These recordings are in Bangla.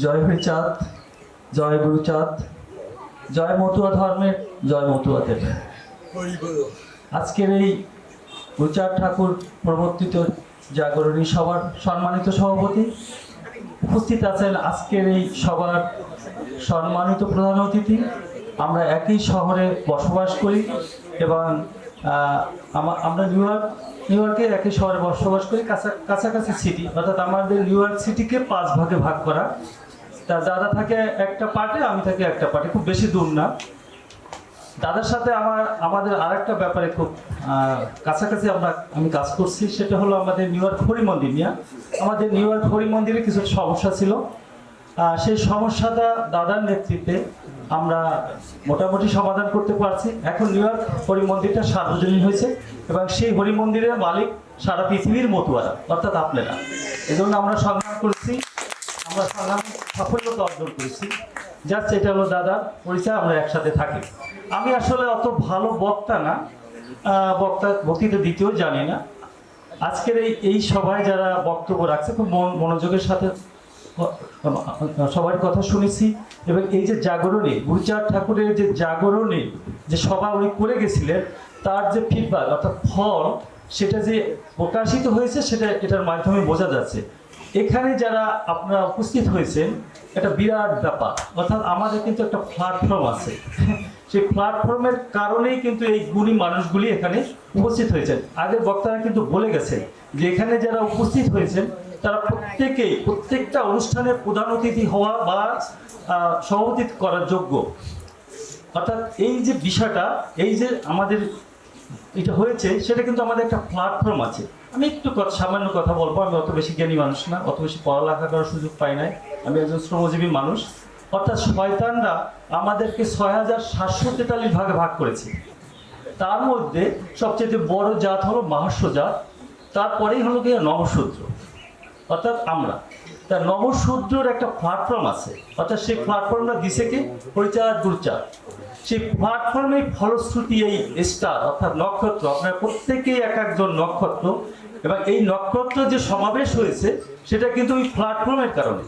জয় হরিচাঁদ জয় গুরুচাঁদ জয় মতুয়া ধর্মের, জয় মতুয়া দেব আজকের এই গুরুচাঁদ ঠাকুর প্রবর্তিত জাগরণী সভার সম্মানিত সভাপতি উপস্থিত আছেন আজকের এই সভার সম্মানিত প্রধান অতিথি। আমরা একই শহরে বসবাস করি এবং আমরা নিউ ইয়র্ক, নিউ ইয়র্কে একই শহরে বসবাস করি, কাছা- কাছাকাছি সিটি অর্থাৎ আমাদের নিউ ইয়র্ক সিটিকে পাঁচ ভাগে ভাগ করা। তা দাদা থাকে একটা পার্টে, আমি থাকি একটা পার্টে, খুব বেশি দূর না। দাদার সাথে আমার, আমাদের আরেকটা ব্যাপারে খুব কাছাকাছি আমরা, আমি কাজ করছি, সেটা হলো আমাদের নিউ ইয়র্ক হরি মন্দির নিয়ে। আমাদের নিউ ইয়র্ক হরি মন্দিরে কিছু সমস্যা ছিল। সেই সমস্যাটা দাদার নেতৃত্বে আমরা মোটামুটি সমাধান করতে পারছি। এখন নিউ ইয়র্ক হরি মন্দিরটা সার্বজনীন হয়েছে এবং সেই হরি মন্দিরের মালিক সারা পৃথিবীর মতুয়ারা, অর্থাৎ আপনারা। এজন্য আমরা সংগ্রাম করেছি। আমরা সাফল্যতা অর্জন করেছি। জাস্ট এটা হলো দাদার পরিচয়, আমরা একসাথে থাকি। আমি আসলে অত ভালো বক্তা না। বক্তা বক্তৃতা দিতেও জানি না। আজকের এই এই সভায় যারা বক্তব্য রাখছে, খুব মন- মনোযোগের সাথে সবার কথা শুনেছি। এবং এই যে জাগরণে, গুরুচাঁদ ঠাকুরের যে জাগরণে যে সভা উনি করে গেছিলেন, তার যে ফিডব্যাক অর্থাৎ ফল, সেটা যে প্রকাশিত হয়েছে, সেটা এটার মাধ্যমে বোঝা যাচ্ছে। এখানে যারা আপনারা উপস্থিত হয়েছেন একটা বিরাট ব্যাপার। অর্থাৎ আমাদের কিন্তু একটা প্ল্যাটফর্ম আছে। সেই প্ল্যাটফর্মের কারণেই কিন্তু এই গুণী মানুষগুলি এখানে উপস্থিত হয়েছেন। আগের বক্তারা কিন্তু বলে গেছেন যে এখানে যারা উপস্থিত হয়েছেন, তারা প্রত্যেকেই, প্রত্যেকটা অনুষ্ঠানের প্রধান অতিথি হওয়া বা সভাপতি করার যোগ্য। অর্থাৎ এই যে বিষয়টা, এই যে আমাদের এটা হয়েছে, সেটা কিন্তু আমাদের একটা প্ল্যাটফর্ম আছে। আমি একটু সামান্য কথা বলব, আমি অত বেশি জ্ঞানী মানুষ না, অত বেশি পড়ালেখা করার সুযোগ পাই নাই। আমি একজন শ্রমজীবী মানুষ। অর্থাৎ শয়তানরা আমাদেরকে ছয় হাজার সাতশো তেতাল্লিশ ভাগে ভাগ করেছে। তার মধ্যে সবচেয়ে বড় জাত হলো মাহাস্য জাত, তারপরেই হলো গিয়ে নবশূদ্র। অর্থাৎ আমরা। তা নবশূদ্রর একটা প্ল্যাটফর্ম আছে। অর্থাৎ সেই প্ল্যাটফর্মটা দিছে কি? পরিচার গুরুচার সেই প্ল্যাটফর্মের ফলশ্রুতি এই স্টার অর্থাৎ নক্ষত্র, আপনার প্রত্যেকেই এক একজন নক্ষত্র, এবং এই নক্ষত্র যে সমাবেশ হয়েছে, সেটা কিন্তু ওই প্ল্যাটফর্মের কারণে।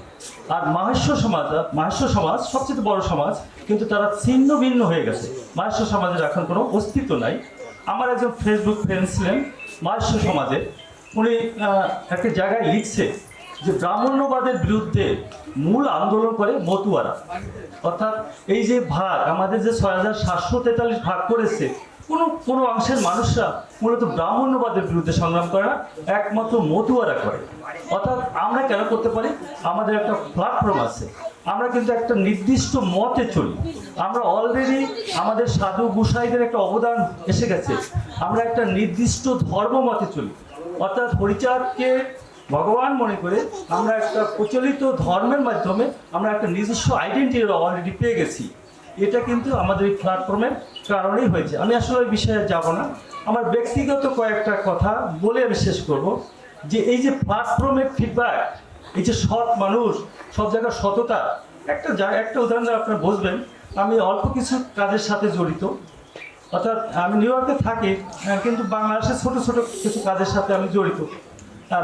আর মাহেশ্ব সমাজ মাহেশ্ব সমাজ, সবচেয়ে বড় সমাজ, কিন্তু তারা ছিন্ন ভিন্ন হয়ে গেছে। মাহেশ্ব সমাজের এখন কোনো অস্তিত্ব নাই। আমার একজন ফেসবুক ফ্রেন্ড ছিলেন মাহেশ্ব সমাজের। উনি একটা জায়গায় লিখছে যে ব্রাহ্মণ্যবাদের বিরুদ্ধে মূল আন্দোলন করে মতুয়ারা। অর্থাৎ এই যে ভাগ, আমাদের যে ছয় হাজার সাতশো তেতাল্লিশ ভাগ করেছে, কোনো কোনো অংশের মানুষরা মূলত ব্রাহ্মণ্যবাদের বিরুদ্ধে সংগ্রাম করে না, একমাত্র মতুয়ারা করে। অর্থাৎ আমরা কেন করতে পারি? আমাদের একটা প্ল্যাটফর্ম আছে। আমরা কিন্তু একটা নির্দিষ্ট মতে চলি। আমরা অলরেডি আমাদের সাধু গুসাইদের একটা অবদান এসে গেছে। আমরা একটা নির্দিষ্ট ধর্ম মতে চলি। অর্থাৎ হরিচাঁদকে ভগবান মনে করে আমরা একটা প্রচলিত ধর্মের মাধ্যমে আমরা একটা নিজস্ব আইডেন্টিটি অলরেডি পেয়ে গেছি। এটা কিন্তু আমাদের এই প্ল্যাটফর্মের কারণেই হয়েছে। আমি আসলে ওই বিষয়ে যাব না। আমার ব্যক্তিগত কয়েকটা কথা বলে আমি শেষ করব যে এই যে প্ল্যাটফর্মের ফিডব্যাক এই যে সৎ মানুষ, সব জায়গায় সততা, একটা একটা উদাহরণ আপনারা বুঝবেন, আমি অল্প কিছু কাজের সাথে জড়িত। অর্থাৎ আমি নিউ ইয়র্কে থাকি কিন্তু বাংলাদেশের ছোট ছোট কিছু কাজের সাথে আমি জড়িত।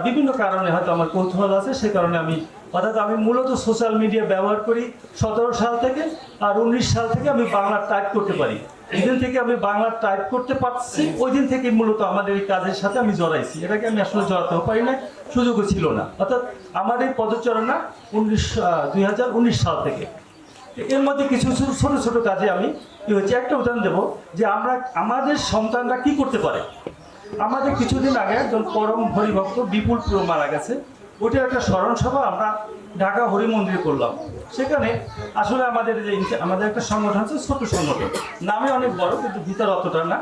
বিভিন্ন কারণে হয়তো আমার কৌতূহল আছে, সে কারণে আমি অর্থাৎ আমি মূলত সোশ্যাল মিডিয়া ব্যবহার করি সতেরো সাল থেকে আর উনিশ সাল থেকে আমি বাংলা টাইপ করতে পারি। যেদিন থেকে আমি বাংলা টাইপ করতে পারছি ওই দিন থেকে মূলত আমাদের এই কাজের সাথে আমি জড়াইছি। এটাকে আমি আসলে জড়াতেও পারি না সুযোগও ছিল না। অর্থাৎ আমার এই পদচারণা উনিশ দুই সাল থেকে। এর মধ্যে কিছু কিছু ছোটো, ছোট কাজে আমি কি হচ্ছে একটা উদাহরণ দেবো যে আমরা আমাদের সন্তানরা কি করতে পারে? আমাদের কিছুদিন আগে একজন পরম হরিভক্ত বিপুল প্রিয় মারা গেছে। ওটা একটা স্মরণ সভা আমরা ঢাকা হরি মন্দিরে করলাম। সেখানে আসলে আমাদের যে আমাদের একটা সংগঠন আছে, ছোট সংগঠন। নামে অনেক বড়, কিন্তু ভিতর অতটা না।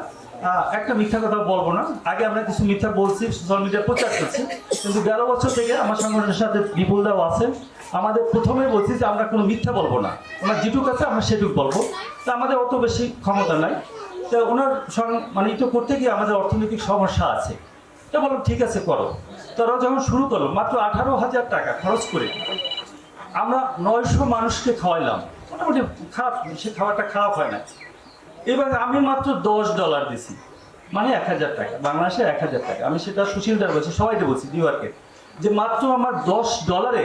একটা মিথ্যা কথা বলব না। আগে আমরা কিছু মিথ্যা বলছি সোশ্যাল মিডিয়া প্রচার করছি। কিন্তু দেড় বছর থেকে আমার সংগঠনের সাথে বিপুল দাও আছেন। আমাদের প্রথমে বলছি যে আমরা কোনো মিথ্যা বলব না। আমরা যেটুক আছে, আমরা সেটুক বলব। তা আমাদের অত বেশি ক্ষমতা নাই। তা ওনার মানে এটা করতে গিয়ে আমাদের অর্থনৈতিক সমস্যা আছে। তা বললাম, ঠিক আছে, করো। তারা যখন শুরু করল, মাত্র আঠারো হাজার টাকা খরচ করে আমরা নয়শো মানুষকে খাওয়াইলাম। মোটামুটি খারাপ, সে খাওয়াটা খারাপ হয় না। এবার আমি মাত্র দশ ডলার দিছি। মানে এক হাজার টাকা, বাংলাদেশে এক হাজার টাকা। আমি সেটা সুশীলদার বলছি, সবাইকে বলছি নিউ ইয়র্কে যে মাত্র আমার দশ ডলারে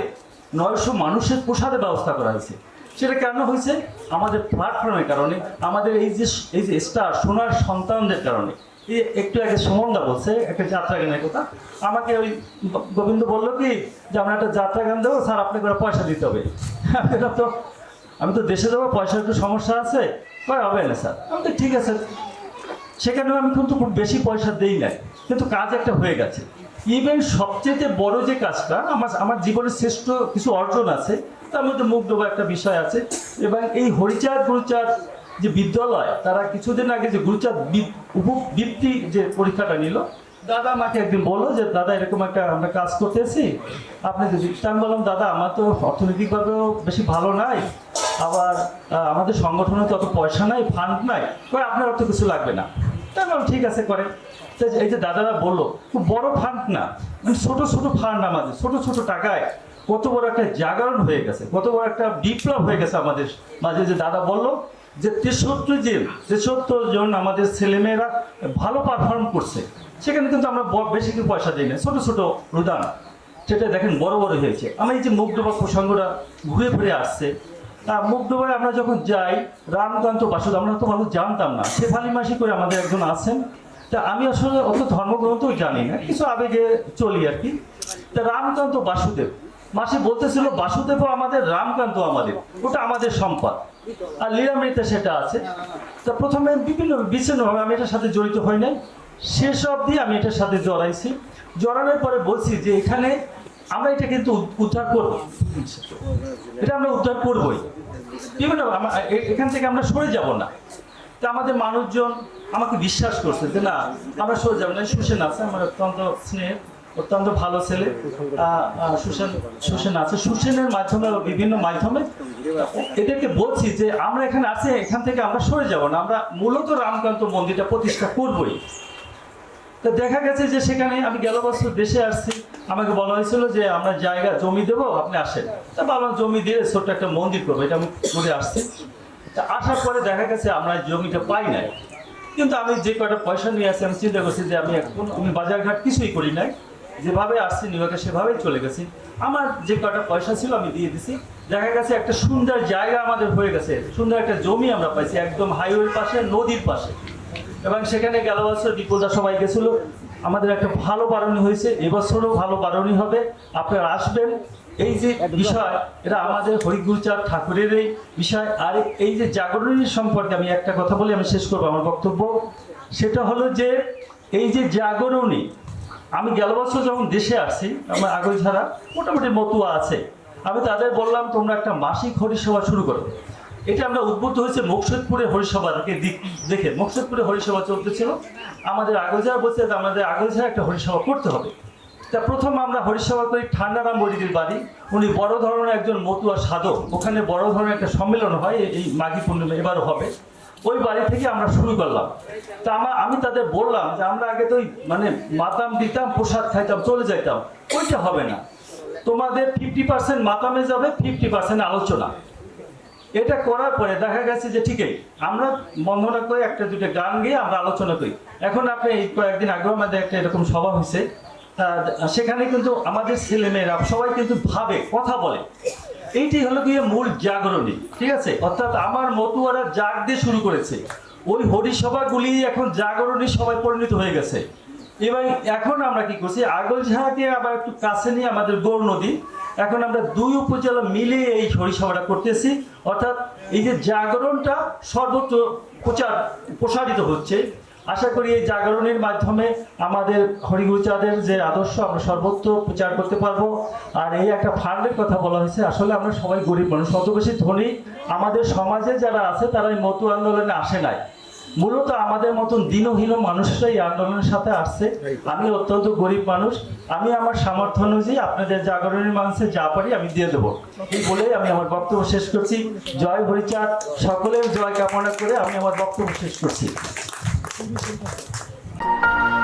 নয়শো মানুষের প্রসাদের ব্যবস্থা করা হয়েছে। সেটা কেন হয়েছে? আমাদের প্ল্যাটফর্মের কারণে, আমাদের এই যে এই যে স্টার সোনার সন্তানদের কারণে। এই একটু আগে সুমনদা বলছে, একটা যাত্রা গানের কথা। আমাকে ওই গোবিন্দ বলল কি, যে আমরা একটা যাত্রা গান দেবো, স্যার, আপনাকে ওরা পয়সা দিতে হবে। বললাম, তো, আমি তো দেশে যাব, পয়সার একটু সমস্যা আছে? কয়, হবে না, স্যার। আমি তো ঠিক আছে। সেখানেও আমি কিন্তু খুব বেশি পয়সা দেই নাই। কিন্তু কাজ একটা হয়ে গেছে। ইভেন সবচেয়ে বড় যে কাজটা, আমার আমার জীবনের শ্রেষ্ঠ কিছু অর্জন আছে তার মধ্যে দেওয়া একটা বিষয় আছে। এবং এই হরিচাঁদ গুরুচাঁদ যে বিদ্যালয় তারা কিছুদিন আগে যে গুরুচাঁদ উপবৃত্তি যে পরীক্ষাটা নিল দাদা আমাকে একদিন বলল যে দাদা এরকম একটা আমরা কাজ করতেছি। আপনি আমি বললাম দাদা আমার তো অর্থনৈতিকভাবেও বেশি ভালো নাই। আবার আমাদের সংগঠনে তো অত পয়সা নাই ফান্ড নাই। কই আপনার অত কিছু লাগবে না। তা আমি বললাম, ঠিক আছে করে এই যে দাদারা বলল খুব বড় ফান্ড না। মানে ছোট ছোট ফান্ড আমাদের ছোট ছোট টাকায়। কত বড় একটা জাগরণ হয়ে গেছে কত বড় একটা বিপ্লব হয়ে গেছে আমাদের মাঝে। যে দাদা বলল যে তেষট্টি জন তেষট্টি জন আমাদের ছেলেমেয়েরা ভালো পারফর্ম করছে। সেখানে কিন্তু আমরা বেশি কিছু পয়সা দিই না ছোটো ছোটো অনুদান সেটা দেখেন বড় বড় হয়েছে। আমি এই যে মুগ্ধবা প্রসঙ্গটা ঘুরে ফিরে আসছে আহ, মুগ্ধবাই আমরা যখন যাই রামকান্ত বাসুদ আমরা তো মানুষ জানতাম না শেফালি মাসি করে আমাদের একজন আছেন। তা আমি আসলে অত ধর্মগ্রন্থও জানি না কিছু আবেগে চলি আর কি। তা রামকান্ত বাসুদেব মাসি বলতেছিল, বাসুদেব, আমাদের রামকান্ত আমাদের। ওটা আমাদের সম্পদ। আর লীলামৃতে সেটা আছে। তা প্রথমে বিভিন্ন বিচ্ছিন্নভাবে আমি এটার সাথে জড়িত হই নাই। শেষ অবধি আমি এটার সাথে জড়াইছি। জড়ানোর পরে বলছি যে, এখানে আমরা এটা কিন্তু উদ্ধার করব। এটা আমরা উদ্ধার করবই। বিভিন্ন এখান থেকে আমরা সরে যাব না। তা আমাদের মানুষজন আমাকে বিশ্বাস করছে যে, না, আমরা সরে যাব না। সুসেন আছে, আমার অত্যন্ত স্নেহ অত্যন্ত ভালো ছেলে। সুসেন সুসেন আছে। সুসেনের মাধ্যমে বিভিন্ন মাধ্যমে এদেরকে বলছি যে আমরা এখানে আছি, এখান থেকে আমরা সরে যাব না। আমরা মূলত রামকান্ত মন্দিরটা প্রতিষ্ঠা করবই। তো দেখা গেছে যে সেখানে আমি গেল বছর দেশে আসছি। আমাকে বলা হয়েছিল যে আমরা জায়গা, জমি দেবো, আপনি আসেন। তা ভাবলাম জমি দিয়ে ছোট্ট একটা মন্দির করব, এটা আমি করে আসছি। তা আসার পরে দেখা গেছে আমরা জমিটা পাই নাই। কিন্তু আমি যে কয়টা পয়সা নিয়ে আসছি আমি চিন্তা করছি যে আমি এখন, আমি বাজারঘাট কিছুই করি নাই। যেভাবে আসছি নিউইয়র্কে সেভাবেই চলে গেছি। আমার যে কটা পয়সা ছিল আমি দিয়ে দিছি। দেখা গেছে একটা সুন্দর জায়গা আমাদের হয়ে গেছে। সুন্দর একটা জমি আমরা পাইছি, একদম হাইওয়ের পাশে, নদীর পাশে। এবং সেখানে গেল বছর বিপুলদা সবাই গেছিল। আমাদের একটা ভালো বারণী হয়েছে এবছরও ভালো বারণী হবে। আপনারা আসবেন। এই যে বিষয়, এটা আমাদের হরিগুরচাঁদ ঠাকুরের এই বিষয়। আর এই যে জাগরণী সম্পর্কে আমি একটা কথা বলে, আমি শেষ করব আমার বক্তব্য। সেটা হলো যে, এই যে জাগরণী আমি গেল বছর যখন দেশে আসছি, আমার আগল ছাড়া মোটামুটি মতুয়া আছে। আমি তাদের বললাম, তোমরা একটা মাসিক হরিসভা শুরু করো। এটা আমরা উদ্বুদ্ধ হয়েছে মুকসেদপুরে হরিসভাকে দেখে মুকসেদপুরে হরিসভা চলতেছিল। আমাদের আগলঝাড়া বলছে আমাদের আগলঝাড়া একটা হরিসভা করতে হবে। তা প্রথম আমরা হরিসভা করি ঠান্ডারাম বড়িদির বাড়ি। উনি বড় ধরনের একজন মতুয়া সাধক। ওখানে বড় ধরনের একটা সম্মেলন হয়, এই মাঘী পূর্ণিমা এবারও হবে। ওই বাড়ি থেকে আমরা শুরু করলাম। তা আমার আমি তাদের বললাম যে আমরা আগে তো মানে মাতাম দিতাম, প্রসাদ খাইতাম, চলে যাইতাম। ওইটা হবে না। তোমাদের ফিফটি পার্সেন্ট মাতামে যাবে ফিফটি পার্সেন্ট আলোচনা। এটা করার পরে দেখা গেছে যে ঠিকই, আমরা বন্ধনা করে একটা দুটো গান গিয়ে আমরা আলোচনা করি। এখন আপনি এই কয়েকদিন আগেও আমাদের একটা এরকম সভা হয়েছে। সেখানে কিন্তু আমাদের ছেলেমেয়েরা সবাই কিন্তু ভাবে, কথা বলে। এইটি হলো গিয়ে মূল জাগরণী, ঠিক আছে? অর্থাৎ আমার মতুয়ারা জাগ দিয়ে শুরু করেছে। ওই হরিসভাগুলি এখন জাগরণী সবাই পরিণত হয়ে গেছে। এবং এখন আমরা কি করছি আগলঝাড়াকে আবার একটু কাছে নিয়ে আমাদের গৌর নদী, এখন আমরা দুই উপজেলা মিলে এই হরিসভাটা করতেছি। অর্থাৎ এই যে জাগরণটা সর্বত্র প্রচার, প্রসারিত হচ্ছে আশা করি এই জাগরণের মাধ্যমে আমাদের হরিগুরুচাঁদের যে আদর্শ, আমরা সর্বত্র প্রচার করতে পারব। আর এই একটা ফান্ডের কথা বলা হয়েছে, আসলে আমরা সবাই গরিব মানুষ অত বেশি ধনী। আমাদের সমাজে যারা আছে, তারা এই মতো আন্দোলনে আসে নাই। মূলত আমাদের মতন দিনহীন মানুষরাই এই আন্দোলনের সাথে আসছে। আমি অত্যন্ত গরিব মানুষ। আমি আমার সামর্থ্য অনুযায়ী আপনাদের জাগরণের মানুষে যা পারি আমি দিয়ে দেবো। এই বলেই আমি আমার বক্তব্য শেষ করছি। জয় হরিচাঁদ। সকলের জয় কামনা করে আমি আমার বক্তব্য শেষ করছি। かわいい。